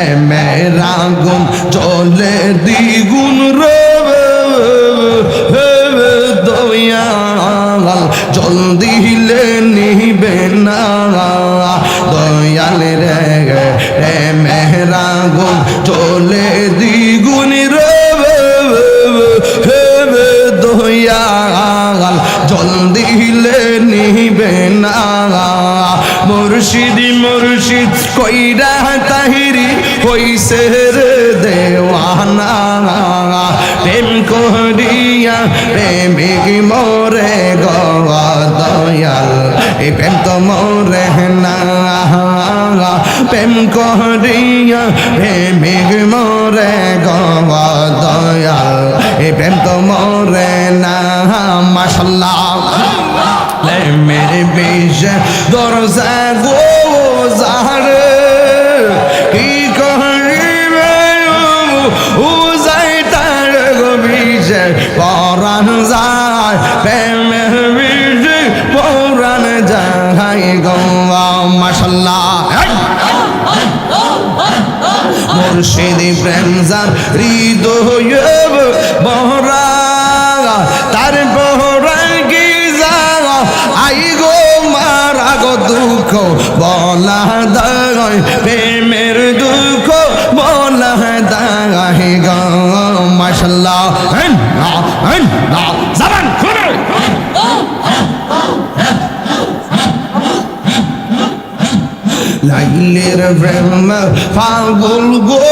প্রেমের আগুন চলে দ্বিগুণ রে দয়াল জল দিলে নিবে না। দয়াল রে রে মেহরাগুন চলে জল দিলে নিবে না। মুর্শিদি মুর্শিদ কইরা তাহিরি হইছে রে দেওয়ানা। প্রেম করিয়া প্রেমিক মোরে গো দয়াল এই প্রেম তো মোরে না। প্রেম করিয়া প্রেমিক মোরে গো দয়াল এই প্রেম তো মোরে না। মাশাল্লাহ। মেরে বেশ দরজা গো জাহারে কি করিবে ও যাই তার গো বিজে পরাণ যায় প্রেমের বিজে পরাণ যায় গো মাশাল্লাহ। মুর্শিদি প্রেম যার হৃদয় বহরা দুঃখ বলা দায়, প্রেমের দুঃখ বলা দায় গো। খুলে। লাইলের প্রেম পাগল গো,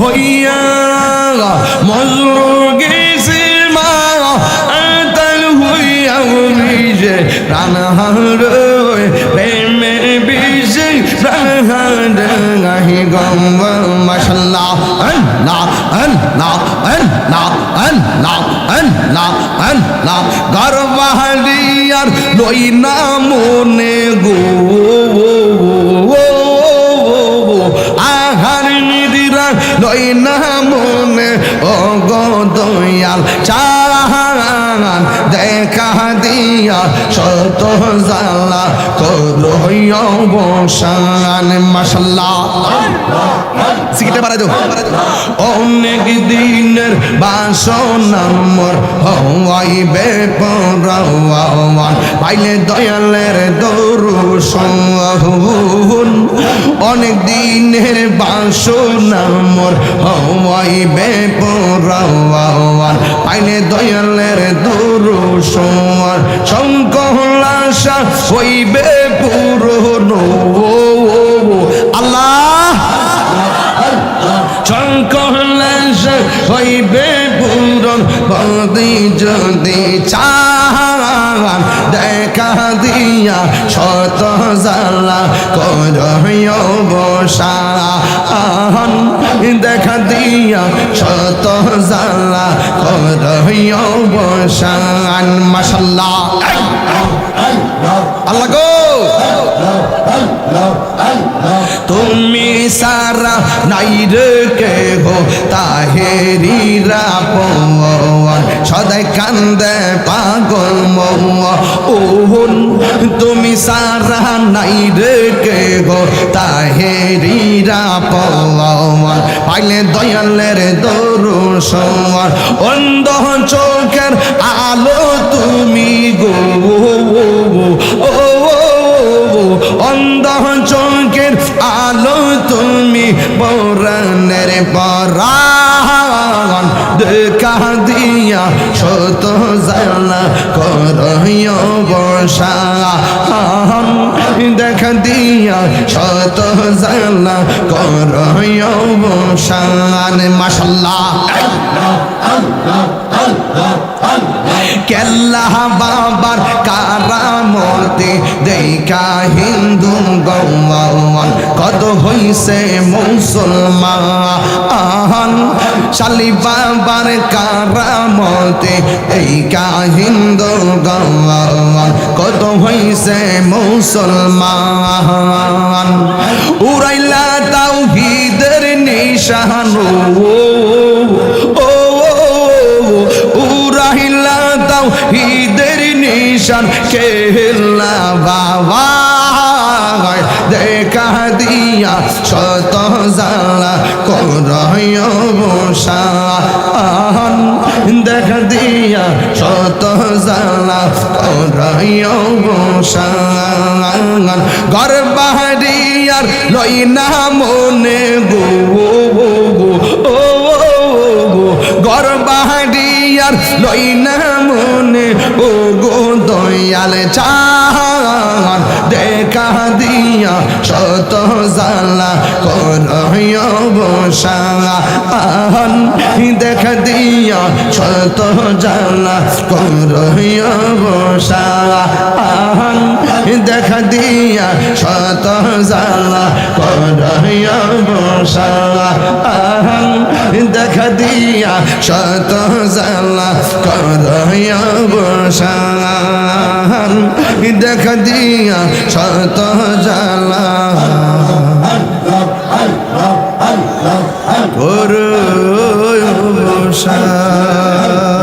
হইয়া মজনু গেছে মা, আতাল হইয়া বিজে প্রাণ হার মাশাল্লাহ না না না না না না না গর্বাহারিয়ার লই না মনে গো আহার নিদিরা লই না মনে ও গো দয়াল চাহান দেখা দিয়া শত জালা করো বসান দাও। অনেক দিনের বাসনা মোর হওয়াইবে পরাওয়ান পাইলে দয়ালের দরুশন অনেক দিনের বাসনা মোর হওয়াইবে পরাওয়ান পাইলে দয়ালের দরুশন শঙ্কলাশা হইবে পুরনো আল্লাহ! শঙ্কলাশ হইবে পূরণ বদি যদি চান দেখা দিয়া শত জালা করয় আহন দেখা দিয়া শত জালা করয় বসান মাসাল্লাহ আল্লাহ গো। তুমি সারা নাই রে কেহ তাহেরিরা পওয়ান সদাই কান্দে পাগল মৌয়া ওহন তুমি সারা নাই রে কেহ তাহেরিরা পওয়ান পাইলে দয়ালের দরু সওয়ান অন্ধ চোখের আলো তুমি গো তুমি পরাণের পরাণ দেখা দিয়া শত জানা করয় বসান দেখা দিয়া শত জানা করয় বসান মাসাল্লাহ কেল্লা বাবার কারামতে দেখা হিন্দু গৌমান কত হইছে মুসলমান? শালি বাবার কারামতে দেখা হিন্দু গৌমান কত হইছে মুসলমান? উড়াইলা তাও হিদের নিশানো নিশান কেল্লা বাবা দেখা দিয়া শত জালা করয় বসান দেখ দিয়া শত জ্বালা করয় বসান ঘর বাহারিয়ার লই না মনে গো বাহারিয়ার লই না মনে ও গো দয়াল চান দেখা দিয়া শত জালা করয় আহন, দেখা দিয়া শত জালা করয় বসান দেখা দিয়া শত জালা করয় দেখা দিয়া শত জালা করিয়া বসান। দেখা দিয়া শত জালা করয় বসান।